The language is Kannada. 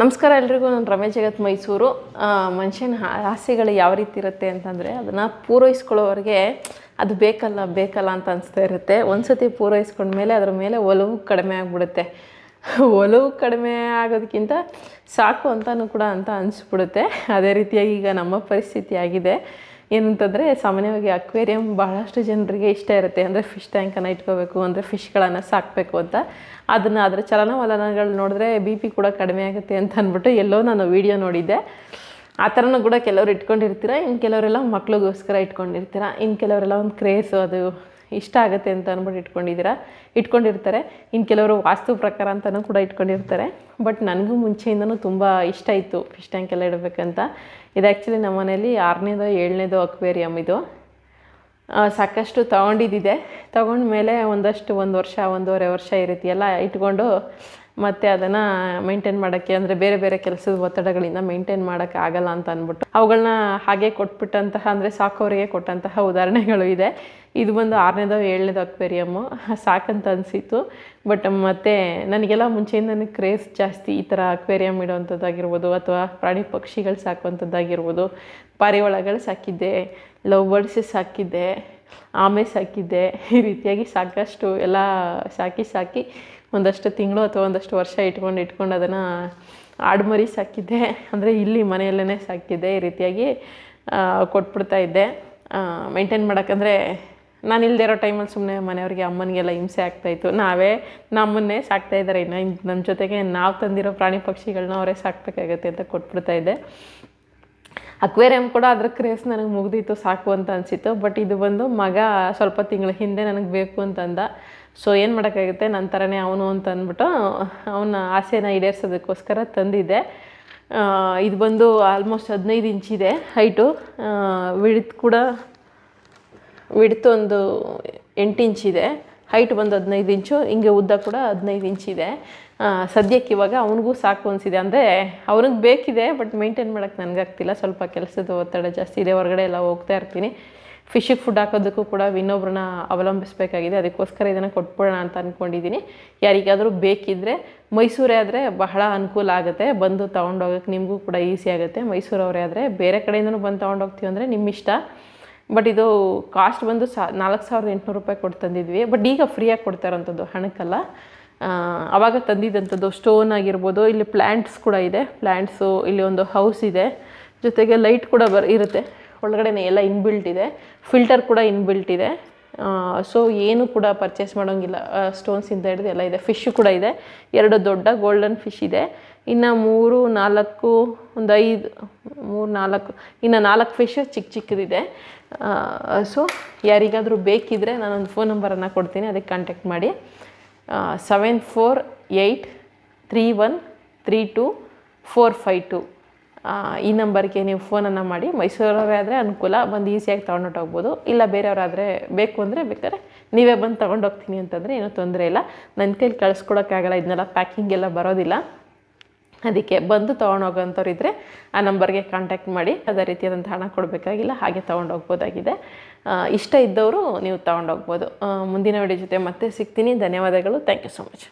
ನಮಸ್ಕಾರ ಎಲ್ರಿಗೂ, ನಾನು ರಮೇಶ್ ಜಗತ್ ಮೈಸೂರು. ಮನುಷ್ಯನ ಆಸೆಗಳು ಯಾವ ರೀತಿ ಇರುತ್ತೆ ಅಂತಂದರೆ ಅದನ್ನು ಪೂರೈಸ್ಕೊಳ್ಳೋರಿಗೆ ಅದು ಬೇಕಲ್ಲ ಬೇಕಲ್ಲ ಅಂತ ಅನಿಸ್ತಾ ಇರುತ್ತೆ. ಒಂದ್ಸತಿ ಪೂರೈಸ್ಕೊಂಡ್ಮೇಲೆ ಅದರ ಮೇಲೆ ಒಲವು ಕಡಿಮೆ ಆಗಿಬಿಡುತ್ತೆ. ಒಲವು ಕಡಿಮೆ ಆಗೋದಕ್ಕಿಂತ ಸಾಕು ಅಂತಲೂ ಕೂಡ ಅಂತ ಅನಿಸ್ಬಿಡುತ್ತೆ. ಅದೇ ರೀತಿಯಾಗಿ ಈಗ ನಮ್ಮ ಪರಿಸ್ಥಿತಿ ಆಗಿದೆ. ಏನಂತಂದರೆ ಸಾಮಾನ್ಯವಾಗಿ ಅಕ್ವೇರಿಯಂ ಬಹಳಷ್ಟು ಜನರಿಗೆ ಇಷ್ಟ ಇರುತ್ತೆ. ಅಂದರೆ ಫಿಶ್ ಟ್ಯಾಂಕನ್ನು ಇಟ್ಕೋಬೇಕು, ಅಂದರೆ ಫಿಶ್ಗಳನ್ನು ಸಾಕಬೇಕು ಅಂತ. ಅದನ್ನು ಅದರ ಚಲನವಲನಗಳು ನೋಡಿದ್ರೆ ಬಿ ಪಿ ಕೂಡ ಕಡಿಮೆ ಆಗುತ್ತೆ ಅಂತ ಅಂದ್ಬಿಟ್ಟು ಎಲ್ಲೋ ನಾನು ವೀಡಿಯೋ ನೋಡಿದ್ದೆ. ಆ ಥರನೂ ಕೂಡ ಕೆಲವರು ಇಟ್ಕೊಂಡಿರ್ತೀರ? ಇನ್ನು ಕೆಲವರೆಲ್ಲ ಮಕ್ಳಿಗೋಸ್ಕರ ಇಟ್ಕೊಂಡಿರ್ತೀರ? ಇನ್ನು ಕೆಲವರೆಲ್ಲ ಒಂದು ಕ್ರೇಸು ಅದು. ಇಷ್ಟ ಆಗುತ್ತೆ ಅಂತ ಅಂದ್ಬಿಟ್ಟು ಇಟ್ಕೊಂಡಿದ್ದೀರಾ? ಇಟ್ಕೊಂಡಿರ್ತಾರೆ. ಇನ್ನು ಕೆಲವರು ವಾಸ್ತು ಪ್ರಕಾರ ಅಂತಲೂ ಕೂಡ ಇಟ್ಕೊಂಡಿರ್ತಾರೆ. ಬಟ್ ನನಗೂ ಮುಂಚೆಯಿಂದನೂ ತುಂಬ ಇಷ್ಟ ಇತ್ತು ಫಿಶ್ ಟ್ಯಾಂಕ್ ಎಲ್ಲ ಇಡಬೇಕಂತ. ಇದು ಆ್ಯಕ್ಚುಲಿ ನಮ್ಮ ಮನೇಲಿ ಆರನೇದೋ ಏಳನೇದೋ ಅಕ್ವೇರಿಯಮ್ ಇದು. ಸಾಕಷ್ಟು ತೊಗೊಂಡಿದ್ದಿದೆ. ತೊಗೊಂಡ್ಮೇಲೆ ಒಂದಷ್ಟು ಒಂದು ವರ್ಷ, ಒಂದೂವರೆ ವರ್ಷ ಈ ರೀತಿ ಎಲ್ಲ ಇಟ್ಕೊಂಡು ಮತ್ತು ಅದನ್ನು ಮೇಂಟೈನ್ ಮಾಡೋಕ್ಕೆ ಅಂದರೆ ಬೇರೆ ಬೇರೆ ಕೆಲಸದ ಒತ್ತಡಗಳಿಂದ ಮೇಂಟೈನ್ ಮಾಡೋಕ್ಕೆ ಆಗಲ್ಲ ಅಂತ ಅಂದ್ಬಿಟ್ಟು ಅವುಗಳನ್ನ ಹಾಗೆ ಕೊಟ್ಬಿಟ್ಟಂತಹ ಅಂದರೆ ಸಾಕೋರಿಗೆ ಕೊಟ್ಟಂತಹ ಉದಾಹರಣೆಗಳು ಇದೆ. ಇದು ಬಂದು ಆರನೇದೋ ಏಳನೇದೋ ಅಕ್ವೇರಿಯಮ್ಮು. ಸಾಕಂತ ಅನಿಸಿತ್ತು. ಬಟ್ ಮತ್ತು ನನಗೆಲ್ಲ ಮುಂಚೆಯಿಂದನೇ ಕ್ರೇಸ್ ಜಾಸ್ತಿ ಈ ಥರ ಅಕ್ವೇರಿಯಮ್ ಇಡುವಂಥದ್ದಾಗಿರ್ಬೋದು ಅಥವಾ ಪ್ರಾಣಿ ಪಕ್ಷಿಗಳು ಸಾಕುವಂಥದ್ದಾಗಿರ್ಬೋದು. ಪಾರಿವಾಳಗಳು ಸಾಕಿದ್ದೆ ಲವ್ ಬರ್ಡ್ಸ್ ಸಾಕಿದ್ದೆ, ಆಮೆ ಸಾಕಿದ್ದೆ, ಈ ರೀತಿಯಾಗಿ ಸಾಕಷ್ಟು ಎಲ್ಲ ಸಾಕಿ ಸಾಕಿ ಒಂದಷ್ಟು ತಿಂಗಳು ಅಥವಾ ಒಂದಷ್ಟು ವರ್ಷ ಇಟ್ಕೊಂಡು ಇಟ್ಕೊಂಡು ಅದನ್ನು ಆಡುಮರಿ ಸಾಕಿದ್ದೆ. ಅಂದರೆ ಇಲ್ಲಿ ಮನೆಯಲ್ಲೇ ಸಾಕಿದ್ದೆ ಈ ರೀತಿಯಾಗಿ ಕೊಟ್ಬಿಡ್ತಾ ಇದ್ದೆ. ಮೇಂಟೈನ್ ಮಾಡೋಕ್ಕಂದರೆ ನಾನು ಇಲ್ಲದೇ ಇರೋ ಟೈಮಲ್ಲಿ ಸುಮ್ಮನೆ ಮನೆಯವ್ರಿಗೆ, ಅಮ್ಮನಿಗೆಲ್ಲ ಹಿಂಸೆ ಆಗ್ತಾಯಿತ್ತು ನಾವೇ ನಮ್ಮನ್ನೇ ಸಾಕ್ತಾ ಇದ್ದಾರೆ. ಇನ್ನು ನಮ್ಮ ಜೊತೆಗೆ ನಾವು ತಂದಿರೋ ಪ್ರಾಣಿ ಪಕ್ಷಿಗಳನ್ನ ಅವರೇ ಸಾಕಬೇಕಾಗತ್ತೆ ಅಂತ ಕೊಟ್ಬಿಡ್ತಾ ಇದ್ದೆ. ಅಕ್ವೇರಿಯಂ ಕೂಡ ಅದ್ರ ಕ್ರೇಸ್ ನನಗೆ ಮುಗ್ದಿತ್ತು ಸಾಕು ಅಂತ ಅನಿಸಿತ್ತು. ಬಟ್ ಇದು ಬಂದು ಮಗ ಸ್ವಲ್ಪ ತಿಂಗಳ ಹಿಂದೆ ನನಗೆ ಬೇಕು ಅಂತಂದ. ಸೊ ಏನು ಮಾಡೋಕ್ಕಾಗುತ್ತೆ? ನನ್ನ ಥರನೇ ಅವನು ಅಂತ ಅಂದ್ಬಿಟ್ಟು, ಅವನ ಆಸೆನ ಈಡೇರಿಸೋದಕ್ಕೋಸ್ಕರ ತಂದಿದ್ದೆ. ಇದು ಬಂದು ಆಲ್ಮೋಸ್ಟ್ ಹದಿನೈದು ಇಂಚಿದೆ ಹೈಟು ವಿಡ್ತ್ ಕೂಡ ವಿಡ್ತ್ ಒಂದು ಎಂಟು ಇಂಚಿದೆ ಹೈಟ್ ಬಂದು ಹದಿನೈದು ಇಂಚು, ಹಿಂಗೆ ಉದ್ದ ಕೂಡ ಹದಿನೈದು ಇಂಚಿದೆ ಸದ್ಯಕ್ಕೆ ಇವಾಗ ಅವನಿಗೂ ಸಾಕು ಅನಿಸಿದೆ. ಅಂದರೆ ಅವ್ನಿಗೆ ಬೇಕಿದೆ ಬಟ್ ಮೇಂಟೈನ್ ಮಾಡೋಕ್ಕೆ ನನಗಾಗ್ತಿಲ್ಲ ಸ್ವಲ್ಪ ಕೆಲಸದ ಒತ್ತಡ ಜಾಸ್ತಿ ಇದೆ, ಹೊರಗಡೆ ಎಲ್ಲ ಹೋಗ್ತಾ ಇರ್ತೀನಿ. ಫಿಶಿಗೆ ಫುಡ್ ಹಾಕೋದಕ್ಕೂ ಕೂಡ ಇನ್ನೊಬ್ರನ್ನ ಅವಲಂಬಿಸಬೇಕಾಗಿದೆ. ಅದಕ್ಕೋಸ್ಕರ ಇದನ್ನು ಕೊಟ್ಬಿಡೋಣ ಅಂತ ಅಂದ್ಕೊಂಡಿದ್ದೀನಿ ಯಾರಿಗಾದರೂ ಬೇಕಿದ್ದರೆ ಮೈಸೂರೇ ಆದರೆ ಬಹಳ ಅನುಕೂಲ ಆಗುತ್ತೆ. ಬಂದು ತೊಗೊಂಡೋಗಕ್ಕೆ ನಿಮಗೂ ಕೂಡ ಈಸಿ ಆಗುತ್ತೆ. ಮೈಸೂರವರೇ ಆದರೆ ಬೇರೆ ಕಡೆಯಿಂದನೂ ಬಂದು ತೊಗೊಂಡೋಗ್ತೀವಿ ಅಂದರೆ ನಿಮ್ಮ ಇಷ್ಟ ಬಟ್ ಇದು ಕಾಸ್ಟ್ ಬಂದು ಸಾ, ನಾಲ್ಕು ಸಾವಿರದ ಎಂಟುನೂರು ರೂಪಾಯಿ ಕೊಟ್ಟು ತಂದಿದ್ವಿ. ಬಟ್ ಈಗ ಫ್ರೀಯಾಗಿ ಕೊಡ್ತಾರಂಥದ್ದು ಹಣಕ್ಕಲ್ಲ. ಆವಾಗ ತಂದಿದ್ದಂಥದ್ದು ಸ್ಟೋನ್ ಆಗಿರ್ಬೋದು, ಇಲ್ಲಿ ಪ್ಲ್ಯಾಂಟ್ಸ್ ಕೂಡ ಇದೆ. ಪ್ಲ್ಯಾಂಟ್ಸು ಇಲ್ಲಿ ಒಂದು ಹೌಸ್ ಇದೆ. ಜೊತೆಗೆ ಲೈಟ್ ಕೂಡ ಬರ್, ಇರುತ್ತೆ. ಒಳಗಡೆನೆ ಎಲ್ಲ ಇನ್ಬಿಲ್ಟ್ ಇದೆ. ಫಿಲ್ಟರ್ ಕೂಡ ಇನ್ಬಿಲ್ಟ್ ಇದೆ. ಸೊ ಏನು ಕೂಡ ಪರ್ಚೇಸ್ ಮಾಡೋಂಗಿಲ್ಲ. ಸ್ಟೋನ್ಸಿಂದ ಹಿಡಿದು ಎಲ್ಲ ಇದೆ. ಫಿಶ್ ಕೂಡ ಇದೆ. ಎರಡು ದೊಡ್ಡ ಗೋಲ್ಡನ್ ಫಿಶ್ ಇದೆ. ಇನ್ನು ಮೂರು, ನಾಲ್ಕು, ಒಂದು ಐದು ಮೂರು ನಾಲ್ಕು, ಇನ್ನು ನಾಲ್ಕು ಫಿಶ್ ಚಿಕ್ಕ ಚಿಕ್ಕದಿದೆ. ಸೊ ಯಾರಿಗಾದರೂ ಬೇಕಿದ್ದರೆ ನಾನೊಂದು ಫೋನ್ ನಂಬರನ್ನು ಕೊಡ್ತೀನಿ, ಅದಕ್ಕೆ ಕಾಂಟ್ಯಾಕ್ಟ್ ಮಾಡಿ. Seven four eight three one three two four five two ಈ ನಂಬರ್ಗೆ ನೀವು ಫೋನನ್ನು ಮಾಡಿ. ಮೈಸೂರವರೇ ಆದರೆ ಅನುಕೂಲ, ಬಂದು ಈಸಿಯಾಗಿ ತೊಗೊಂಡು ಹೋಗ್ಬೋದು. ಇಲ್ಲ ಬೇರೆಯವರಾದರೆ ಬೇಕು ಅಂದರೆ ಬೇಕಾದ್ರೆ ನೀವೇ ಬಂದು ತೊಗೊಂಡೋಗ್ತೀನಿ ಅಂತಂದರೆ ಏನೂ ತೊಂದರೆ ಇಲ್ಲ. ನನ್ನ ಕೈಲಿ ಕಳಿಸ್ಕೊಡೋಕ್ಕಾಗಲ್ಲ, ಇದನ್ನೆಲ್ಲ ಪ್ಯಾಕಿಂಗ್ ಎಲ್ಲ ಬರೋದಿಲ್ಲ. ಅದಕ್ಕೆ ಬಂದು ತೊಗೊಂಡೋಗೋಂಥವ್ರು ಇದ್ದರೆ ಆ ನಂಬರ್ಗೆ ಕಾಂಟ್ಯಾಕ್ಟ್ ಮಾಡಿ, ಅದೇ ರೀತಿಯಾದಂಥ ಹಣ ಕೊಡಬೇಕಾಗಿಲ್ಲ, ಹಾಗೆ ತೊಗೊಂಡೋಗ್ಬೋದಾಗಿದೆ. ಇಷ್ಟ ಇದ್ದವರು ನೀವು ತೊಗೊಂಡೋಗ್ಬೋದು. ಮುಂದಿನ ವಿಡಿಯೋ ಜೊತೆ ಮತ್ತೆ ಸಿಗ್ತೀನಿ. ಧನ್ಯವಾದಗಳು. Thank you so much